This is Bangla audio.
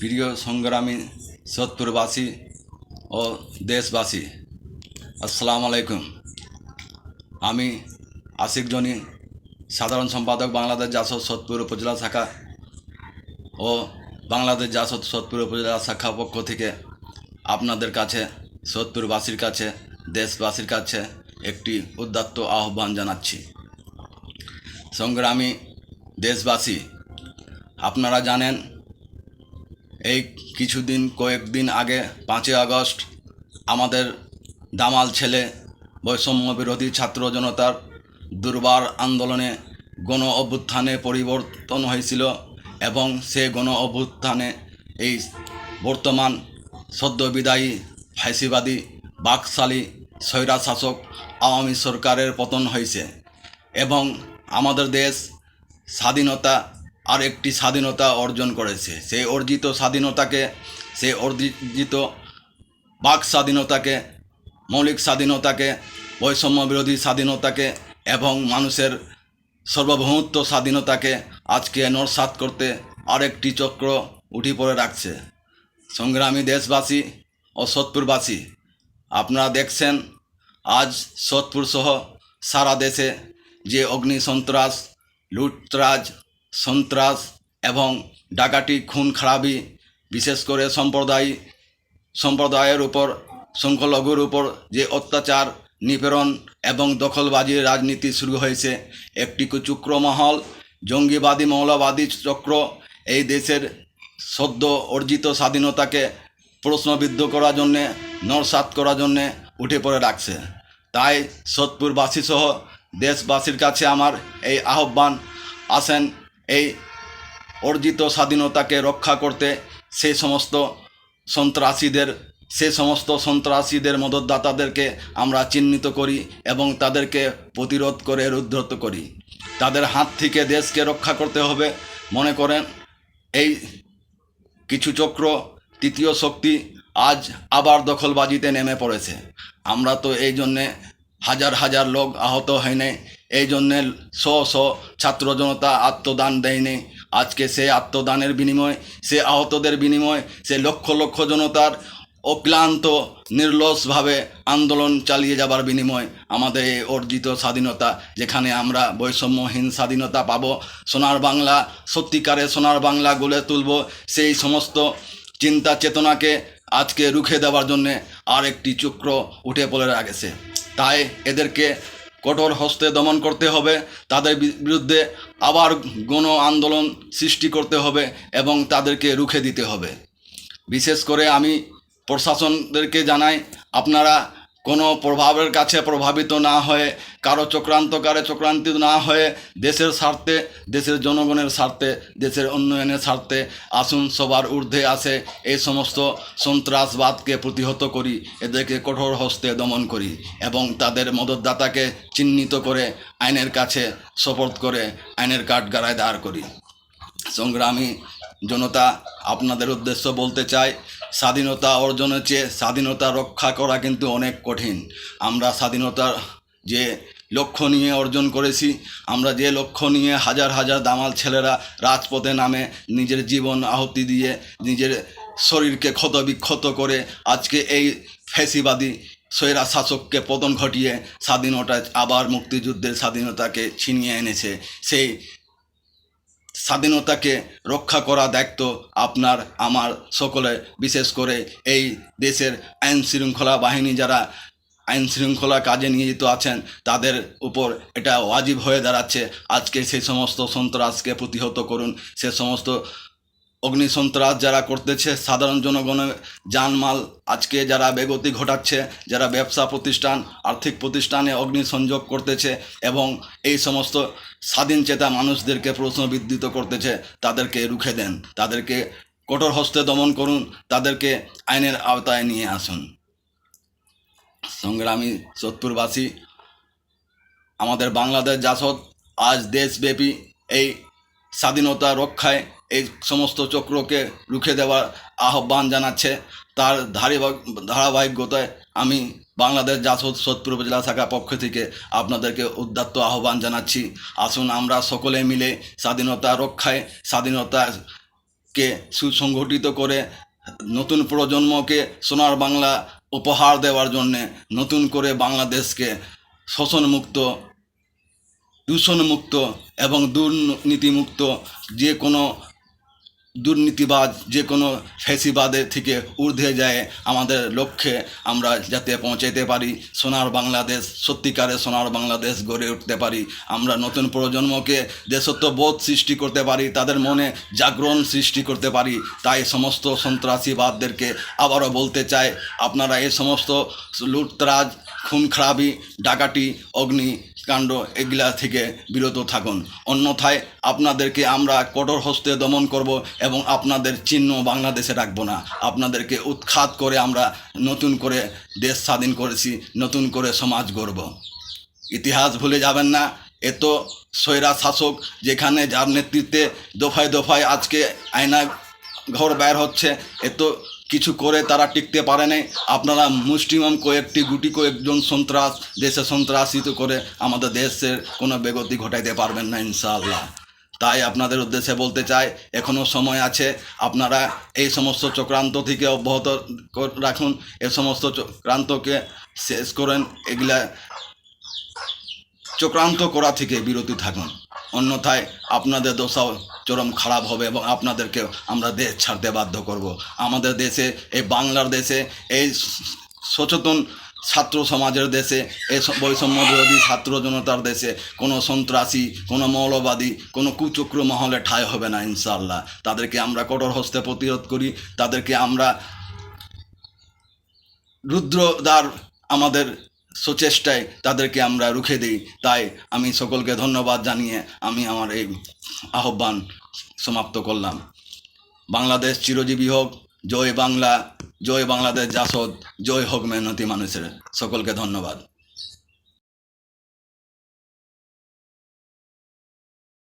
প্রিয় সংগ্রামী সত্তরবাসী ও দেশবাসী, আসসালামু আলাইকুম। আমি আশিক জনি, সাধারণ সম্পাদক বাংলাদেশ জাসদ সতপুর উপজেলা শাখা ও বাংলাদেশ জাসদ সতপুর উপজেলা শাখা পক্ষ থেকে আপনাদের কাছে সতপুরবাসীর কাছে, দেশবাসীর কাছে একটি উদ্যাত্ত আহ্বান জানাচ্ছি। সংগ্রামী দেশবাসী, আপনারা জানেন এই কিছুদিন, কয়েকদিন আগে, পাঁচই আগস্ট, আমাদের দামাল ছেলে, বৈষম্য বিরোধী ছাত্র জনতার দুর্বার আন্দোলনে গণ অভ্যুত্থানে পরিবর্তন হয়েছিল এবং সে গণ অভ্যুত্থানে এই বর্তমান সদ্যবিদায়ী ফাঁসিবাদী, বাকশালী স্বৈরাশাসক আওয়ামী সরকারের পতন হয়েছে এবং আমাদের দেশ স্বাধীনতা আর একটি স্বাধীনতা অর্জন করেছে। সেই অর্জিত স্বাধীনতাকে, সেই অর্জিত বাক স্বাধীনতাকে, মৌলিক স্বাধীনতাকে, বৈষম্য বিরোধী স্বাধীনতাকে এবং মানুষের সর্বভৌমত্ব স্বাধীনতাকে আজকে নরসাত করতে আরেকটি চক্র উঠি পড়ে রাখছে। সংগ্রামী দেশবাসী ও সোদপুরবাসী আপনারা দেখছেন আজ সোদপুর সহ সারা দেশে যে অগ্নি সন্ত্রাস লুটতরাজ সন্ত্রাস এবং ডাকাতি, খুন, খারাপি, বিশেষ করে সম্প্রদায়, সম্প্রদায়ের উপর, সংখ্যালঘুর উপর যে অত্যাচার, নিপীড়ন এবং দখলবাজির রাজনীতি শুরু হয়েছে। একটি কুচক্র মহল, জঙ্গিবাদী, মৌলবাদী চক্র এই দেশের সদ্য অর্জিত স্বাধীনতাকে প্রশ্নবিদ্ধ করার জন্যে, নরসাত করার জন্যে উঠে পড়ে রাখছে। তাই সোদপুরবাসী সহ দেশবাসীর কাছে আমার এই আহ্বান, আসেন এই অর্জিত স্বাধীনতাকে রক্ষা করতে সে সমস্ত সন্ত্রাসীদের, সে সমস্ত সন্ত্রাসীদের মদতদাতাদেরকে আমরা চিহ্নিত করি এবং তাদেরকে প্রতিরোধ করে রুদ্ধত করি। তাদের হাত থেকে দেশকে রক্ষা করতে হবে। মনে করেন, এই কিছু চক্র তৃতীয় শক্তি আজ আবার দখলবাজিতে নেমে পড়েছে। আমরা তো এই জন্যে হাজার হাজার লোক আহত হয়নি এই জন্যে শ শ ছাত্র জনতা আত্মদান দেয়নি। আজকে সে আত্মদানের বিনিময়, সে আহতদের বিনিময়, সে লক্ষ লক্ষ জনতার অক্লান্ত, নির্লসভাবে আন্দোলন চালিয়ে যাবার বিনিময় আমাদের এই অর্জিত স্বাধীনতা, যেখানে আমরা বৈষম্যহীন স্বাধীনতা পাব। সোনার বাংলা, সত্যিকারে সোনার বাংলা গড়ে তুলব। সেই সমস্ত চিন্তা চেতনাকে আজকে রুখে দেওয়ার জন্যে আর একটি চক্র উঠে পড়ে রাখেছে তাই এদেরকে কঠোর হস্তে দমন করতে হবে, তাদের বিরুদ্ধে আবার গণ আন্দোলন সৃষ্টি করতে হবে এবং তাদেরকে রুখে দিতে হবে। বিশেষ করে আমি প্রশাসনদেরকে জানাই, আপনারা কোনো প্রভাবের কাছে প্রভাবিত না হয়ে, কারও চক্রান্তকারে চক্রান্তিত না হয়ে দেশের স্বার্থে, দেশের জনগণের স্বার্থে, দেশের উন্নয়নের স্বার্থে আসুন, সবার ঊর্ধ্বে আসে এই সমস্ত সন্ত্রাসবাদকে প্রতিহত করি, এদেরকে কঠোর হস্তে দমন করি এবং তাদের মদতদাতাকে চিহ্নিত করে আইনের কাছে সোপর্দ করে আইনের কাঠগাড়ায় দাঁড় করি। সংগ্রামী জনতা, আপনাদের উদ্দেশ্য বলতে চাই স্বাধীনতা অর্জনের চেয়ে স্বাধীনতা রক্ষা করা কিন্তু অনেক কঠিন। আমরা স্বাধীনতার যে লক্ষ্য নিয়ে অর্জন করেছি, আমরা যে লক্ষ্য নিয়ে হাজার হাজার দামাল ছেলেরা রাজপথে নামে নিজের জীবন আহতি দিয়ে নিজের শরীরকে ক্ষত বিক্ষত করে আজকে এই ফ্যাসিবাদী স্বৈরা শাসককে পতন ঘটিয়ে স্বাধীনতা আবার মুক্তিযুদ্ধের স্বাধীনতাকে ছিনিয়ে এনেছে। সেই স্বাধীনতাকে রক্ষা করা দায়িত্ব আপনার, আমার সকলে, বিশেষ করে এই দেশের আইন শৃঙ্খলা বাহিনী যারা আইন শৃঙ্খলা কাজে নিয়োজিত আছেন, তাদের উপর এটা ওয়াজিব হয়ে দাঁড়াচ্ছে। আজকে সেই সমস্ত সন্ত্রাসকে প্রতিহত করুন, সে সমস্ত অগ্নিসন্ত্রাস যারা করতেছে, সাধারণ জনগণের জানমাল আজকে যারা বেগতি ঘটাচ্ছে, যারা ব্যবসা প্রতিষ্ঠান, আর্থিক প্রতিষ্ঠানে অগ্নিসংযোগ করতেছে এবং এই সমস্ত স্বাধীন চেতা মানুষদেরকে প্রশ্নবিদ্যুত করতেছে, তাদেরকে রুখে দেন, তাদেরকে কঠোর হস্তে দমন করুন, তাদেরকে আইনের আওতায় নিয়ে আসুন। সংগ্রামী সত্তরবাসী, আমাদের বাংলাদেশ জাসদ, আজ দেশব্যাপী এই স্বাধীনতা রক্ষায় এই সমস্ত চক্রকে রুখে দেওয়ার আহ্বান জানাচ্ছে। তার ধারাবাহিক, ধারাবাহিকতায় আমি বাংলাদেশ জাসদ সোদপুর উপজেলা শাখা পক্ষ থেকে আপনাদেরকে উদ্যাত্ত আহ্বান জানাচ্ছি। আসুন আমরা সকলে মিলে স্বাধীনতা রক্ষায় স্বাধীনতা কে সুসংগঠিত করে নতুন প্রজন্মকে সোনার বাংলা উপহার দেওয়ার জন্যে নতুন করে বাংলাদেশকে শোষণমুক্ত দূষণমুক্ত এবং দুর্নীতিমুক্ত যে কোনো দুর্নীতিবাদ যে কোনো ফেসিবাদের থেকে ঊর্ধ্বে যায় আমাদের লক্ষ্যে আমরা যাতে পৌঁছাইতে পারি, সোনার বাংলাদেশ সত্যিকারে সোনার বাংলাদেশ গড়ে উঠতে পারি। আমরা নতুন প্রজন্মকে দেশত্ববোধ সৃষ্টি করতে পারি, তাদের মনে জাগরণ সৃষ্টি করতে পারি, তাই সমস্ত সন্ত্রাসীবাদদেরকে আবারও বলতে চাই, আপনারা এই সমস্ত লুটতরাজ খুন খারাপি ডাকাতি অগ্নিকাণ্ড এগুলা থেকে বিরত থাকুন। অন্যথায় আপনাদেরকে আমরা কঠোর হস্তে দমন করব এবং আপনাদের চিহ্ন বাংলাদেশে রাখব না। আপনাদেরকে উৎখাত করে আমরা নতুন করে দেশ স্বাধীন করেছি, নতুন করে সমাজ গড়ব। ইতিহাস ভুলে যাবেন না এত স্বৈরা শাসক যেখানে যার নেতৃত্বে দফায় দফায় আজকে আয়না ঘর বের হচ্ছে এত কিছু করে তারা টিকতে পারে নাই। আপনারা মুষ্টিমম কয়েকটি গুটি কয়েকজন সন্ত্রাস, দেশে সন্ত্রাসিত করে আমাদের দেশের কোনো বেগতি ঘটাইতে পারবেন না ইনশাআল্লাহ। তাই আপনাদের উদ্দেশ্যে বলতে চাই এখনও সময় আছে, আপনারা এই সমস্ত চক্রান্ত থেকে অব্যাহত রাখুন। এ সমস্ত চক্রান্তকে শেষ করেন, এগুলা চক্রান্ত করা থেকে বিরতি থাকুন। অন্যথায় আপনাদের দশাও চরম খারাপ হবে এবং আপনাদেরকে আমরা দেশ ছাড়তে বাধ্য করব। আমাদের দেশে, এই বাংলার দেশে এই সচেতন ছাত্র সমাজের দেশে, এই বৈষম্য বিরোধী ছাত্র জনতার দেশে কোনো সন্ত্রাসী, কোনো মৌলবাদী, কোনো কুচক্র মহলে ঠাঁই হবে না ইনশাল্লাহ তাদেরকে আমরা কঠোর হস্তে প্রতিরোধ করি। তাদেরকে আমরা রুদ্রদ্বার আমাদের সচেষ্টায় তাদেরকে আমরা রুখে দিই। তাই আমি সকলকে ধন্যবাদ জানিয়ে আমি আমার এই আহ্বান সমাপ্ত করলাম। বাংলাদেশ চিরজীবী হোক। জয় বাংলা। জয় বাংলাদেশ জাসদ। জয় হোক মেহনতি মানুষের। সকলকে ধন্যবাদ।